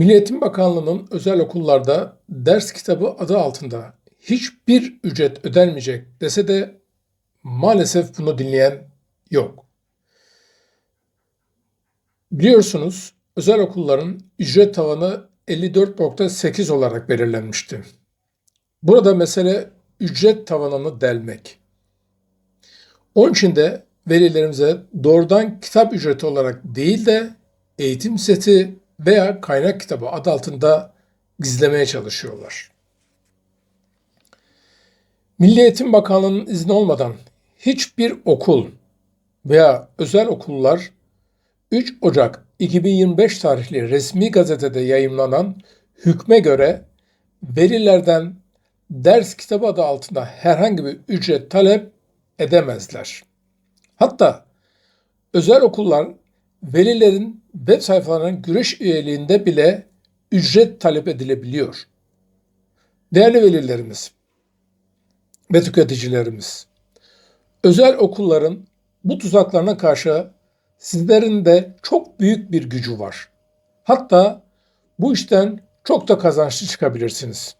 Milli Eğitim Bakanlığı'nın özel okullarda ders kitabı adı altında hiçbir ücret ödenmeyecek dese de maalesef bunu dinleyen yok. Biliyorsunuz özel okulların ücret tavanı 54.8 olarak belirlenmişti. Burada mesele ücret tavanını delmek. Onun için de velilerimize doğrudan kitap ücreti olarak değil de eğitim seti veya kaynak kitabı adı altında gizlemeye çalışıyorlar. Milli Eğitim Bakanlığı'nın izni olmadan hiçbir okul veya özel okullar 3 Ocak 2025 tarihli resmi gazetede yayımlanan hükme göre velilerden ders kitabı adı altında herhangi bir ücret talep edemezler. Hatta özel okullar velilerin web sayfalarının güreş üyeliğinde bile ücret talep edilebiliyor. Değerli velilerimiz ve tüketicilerimiz, özel okulların bu tuzaklarına karşı sizlerin de çok büyük bir gücü var. Hatta bu işten çok da kazançlı çıkabilirsiniz.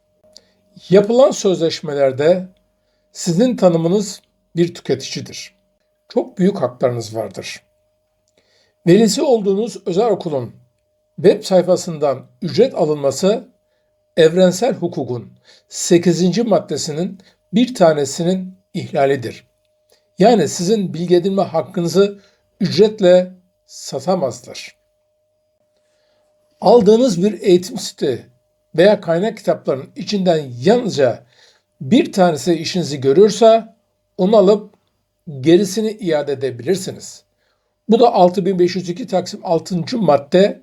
Yapılan sözleşmelerde sizin tanımınız bir tüketicidir. Çok büyük haklarınız vardır. Velisi olduğunuz özel okulun web sayfasından ücret alınması evrensel hukukun 8. maddesinin bir tanesinin ihlalidir. Yani sizin bilgi edinme hakkınızı ücretle satamazlar. Aldığınız bir eğitim site veya kaynak kitapların içinden yalnızca bir tanesi işinizi görüyorsa onu alıp gerisini iade edebilirsiniz. Bu da 6502 Taksim 6. madde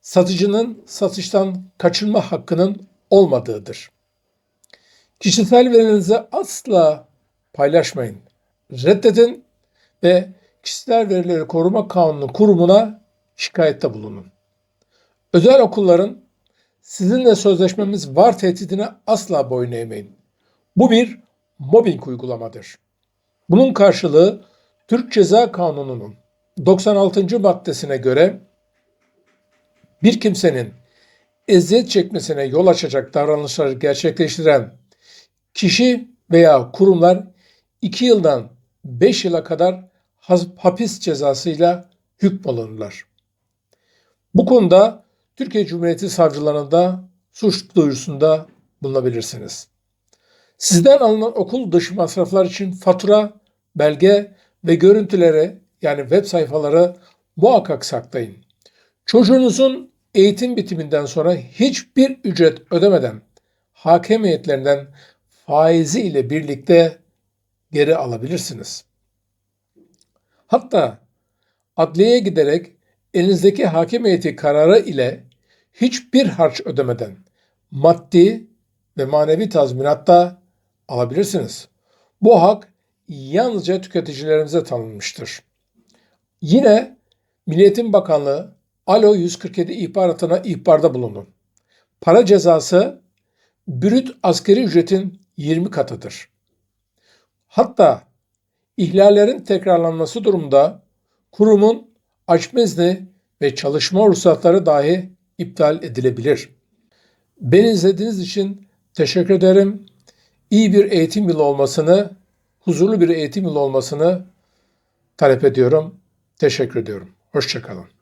satıcının satıştan kaçınma hakkının olmadığıdır. Kişisel verilerinizi asla paylaşmayın. Reddedin ve Kişisel Verileri Koruma Kanunu kurumuna şikayette bulunun. Özel okulların sizinle sözleşmemiz var tehdidine asla boyun eğmeyin. Bu bir mobbing uygulamadır. Bunun karşılığı Türk Ceza Kanunu'nun 96. maddesine göre bir kimsenin eziyet çekmesine yol açacak davranışları gerçekleştiren kişi veya kurumlar 2 yıldan 5 yıla kadar hapis cezasıyla hükmolunurlar. Bu konuda Türkiye Cumhuriyeti savcılarında suç duyurusunda bulunabilirsiniz. Sizden alınan okul dışı masraflar için fatura, belge ve görüntüleri yani web sayfaları muhakkak saklayın. Çocuğunuzun eğitim bitiminden sonra hiçbir ücret ödemeden hakem heyetlerinden faizi ile birlikte geri alabilirsiniz. Hatta adliyeye giderek elinizdeki hakim heyeti kararı ile hiçbir harç ödemeden maddi ve manevi tazminatta alabilirsiniz. Bu hak yalnızca tüketicilerimize tanınmıştır. Yine Milliyetin Bakanlığı Alo 147 ihbaratına ihbarda bulunun. Para cezası brüt askeri ücretin 20 katıdır. Hatta ihlallerin tekrarlanması durumunda kurumun açmezni ve çalışma ruhsatları dahi iptal edilebilir. Beni izlediğiniz için teşekkür ederim. İyi bir eğitim yılı olmasını, huzurlu bir eğitim yılı olmasını talep ediyorum. Teşekkür ediyorum. Hoşçakalın.